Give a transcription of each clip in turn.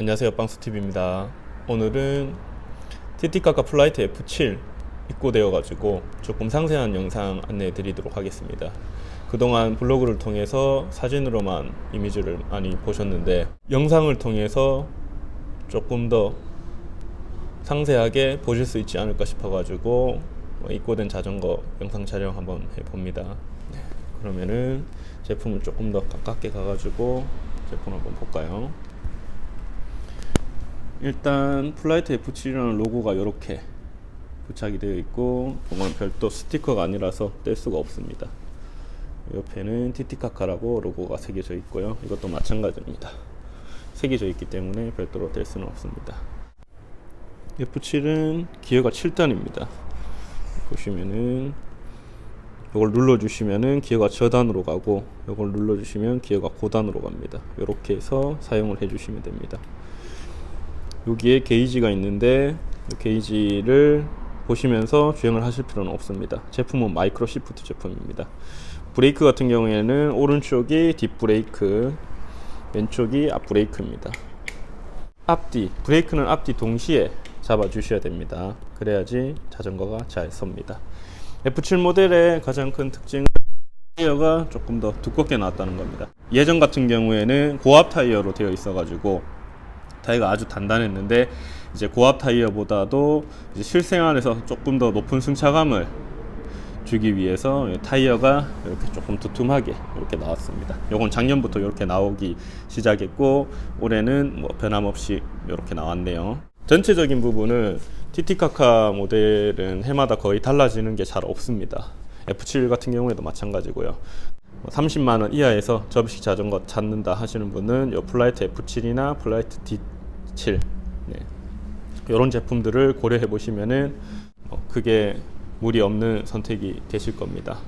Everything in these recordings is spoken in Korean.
안녕하세요 빵수TV입니다. 오늘은 TT카카 플라이트 F7 입고되어 가지고 조금 상세한 영상 안내해 드리도록 하겠습니다. 그동안 블로그를 통해서 사진으로만 이미지를 많이 보셨는데 영상을 통해서 조금 더 상세하게 보실 수 있지 않을까 싶어 가지고 입고된 자전거 영상 촬영 한번 해봅니다. 네, 그러면은 제품을 조금 더 가깝게 가가지고 제품 한번 볼까요 일단 플라이트 F7이라는 로고가 이렇게 부착이 되어 있고 이건 별도 스티커가 아니라서 뗄 수가 없습니다. 옆에는 티티카카라고 로고가 새겨져 있고요. 이것도 마찬가지입니다. 새겨져 있기 때문에 별도로 뗄 수는 없습니다. F7은 기어가 7단입니다. 보시면은 이걸 눌러주시면은 기어가 저단으로 가고 이걸 눌러주시면 기어가 고단으로 갑니다. 이렇게 해서 사용을 해주시면 됩니다. 여기에 게이지가 있는데 이 게이지를 보시면서 주행을 하실 필요는 없습니다. 제품은 마이크로 시프트 제품입니다. 브레이크 같은 경우에는 오른쪽이 뒷브레이크, 왼쪽이 앞브레이크입니다. 앞뒤, 브레이크는 앞뒤 동시에 잡아주셔야 됩니다. 그래야지 자전거가 잘 섭니다. F7 모델의 가장 큰 특징은 타이어가 조금 더 두껍게 나왔다는 겁니다. 예전 같은 경우에는 고압 타이어로 되어 있어가지고 타이어가 아주 단단했는데 이제 고압 타이어보다도 이제 실생활에서 조금 더 높은 승차감을 주기 위해서 타이어가 이렇게 조금 두툼하게 이렇게 나왔습니다. 요건 작년부터 이렇게 나오기 시작했고 올해는 뭐 변함없이 이렇게 나왔네요. 전체적인 부분은 TT카카 모델은 해마다 거의 달라지는 게 잘 없습니다. F7 같은 경우에도 마찬가지고요. 30만 원 이하에서 접이식 자전거 찾는다 하시는 분은 요 플라이트 F7이나 플라이트 D7 네. 이런 제품들을 고려해 보시면은 어, 크게 무리 없는 선택이 되실 겁니다.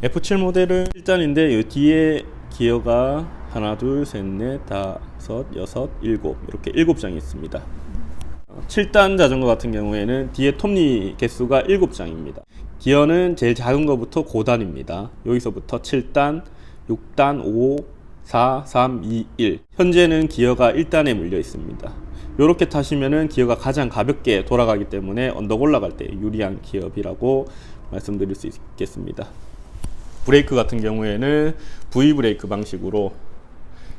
네. F7 모델은 1단인데 이 뒤에 기어가 하나, 둘, 셋, 넷, 다섯, 여섯, 일곱 이렇게 일곱 장이 있습니다. 7단 자전거 같은 경우에는 뒤에 톱니 개수가 7장입니다. 기어는 제일 작은 것부터 고단입니다. 여기서부터 7단, 6단, 5, 4, 3, 2, 1. 현재는 기어가 1단에 물려 있습니다. 이렇게 타시면은 기어가 가장 가볍게 돌아가기 때문에 언덕 올라갈 때 유리한 기업이라고 말씀드릴 수 있겠습니다. 브레이크 같은 경우에는 V 브레이크 방식으로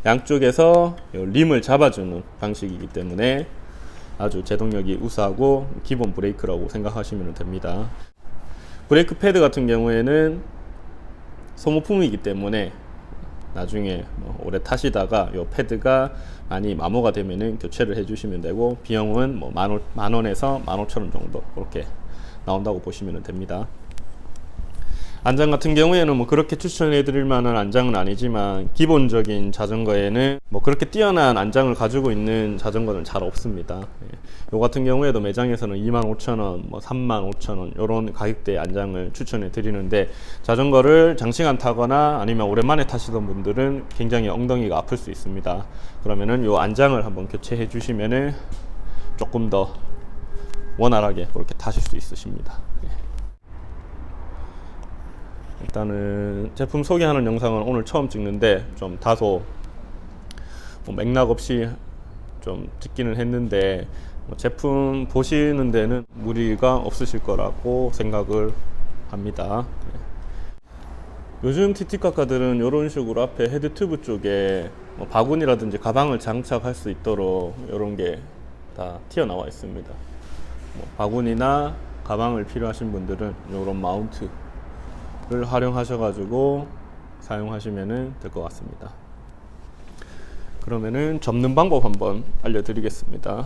양쪽에서 림을 잡아주는 방식이기 때문에 아주 제동력이 우수하고 기본 브레이크라고 생각하시면 됩니다. 브레이크 패드 같은 경우에는 소모품이기 때문에 나중에 뭐 오래 타시다가 이 패드가 많이 마모가 되면은 교체를 해주시면 되고 비용은 뭐만 만 원에서 만 오천 원 정도 그렇게 나온다고 보시면 됩니다. 안장 같은 경우에는 뭐 그렇게 추천해 드릴 만한 안장은 아니지만 기본적인 자전거에는 뭐 그렇게 뛰어난 안장을 가지고 있는 자전거는 잘 없습니다. 예. 요 같은 경우에도 매장에서는 25,000원, 뭐 35,000원 이런 가격대의 안장을 추천해 드리는데 자전거를 장시간 타거나 아니면 오랜만에 타시던 분들은 굉장히 엉덩이가 아플 수 있습니다. 그러면은 요 안장을 한번 교체해 주시면은 조금 더 원활하게 그렇게 타실 수 있으십니다. 예. 일단은 제품 소개하는 영상은 오늘 처음 찍는데 좀 다소 뭐 맥락 없이 좀 찍기는 했는데 뭐 제품 보시는 데는 무리가 없으실 거라고 생각을 합니다. 네. 요즘 TT카카들은 이런 식으로 앞에 헤드 튜브 쪽에 뭐 바구니라든지 가방을 장착할 수 있도록 이런 게 다 튀어나와 있습니다. 뭐 바구니나 가방을 필요하신 분들은 이런 마운트 를 활용하셔가지고 사용하시면 될 것 같습니다. 그러면은 접는 방법 한번 알려드리겠습니다.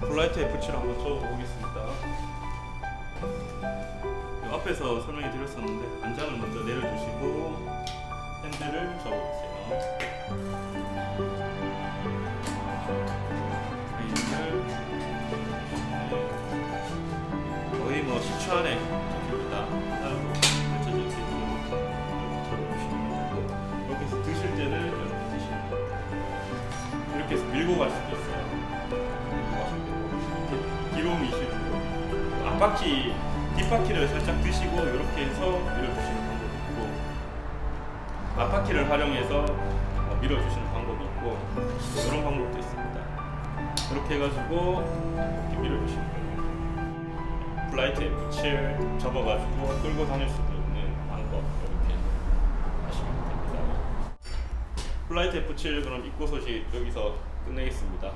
플라이트 F7 한번 접어보겠습니다. 앞에서 설명해 드렸었는데 안장을 먼저 내려주시고 핸들을 접어주세요. 밀고 갈 수도 있어요. 뒤로 미시고 앞바퀴 뒷바퀴를 살짝 드시고 이렇게 해서 밀어주시는 방법이 있고 앞바퀴를 활용해서 어, 밀어주시는 방법이 있고 이런 방법도 있습니다. 이렇게 해가지고 이렇게 밀어주시는 거예요. 플라이트 F7 접어가지고 끌고 다닐 수도 있는 방법 이렇게 하시면 됩니다. 플라이트 F7 그럼 입고 소식 여기서 끝내겠습니다.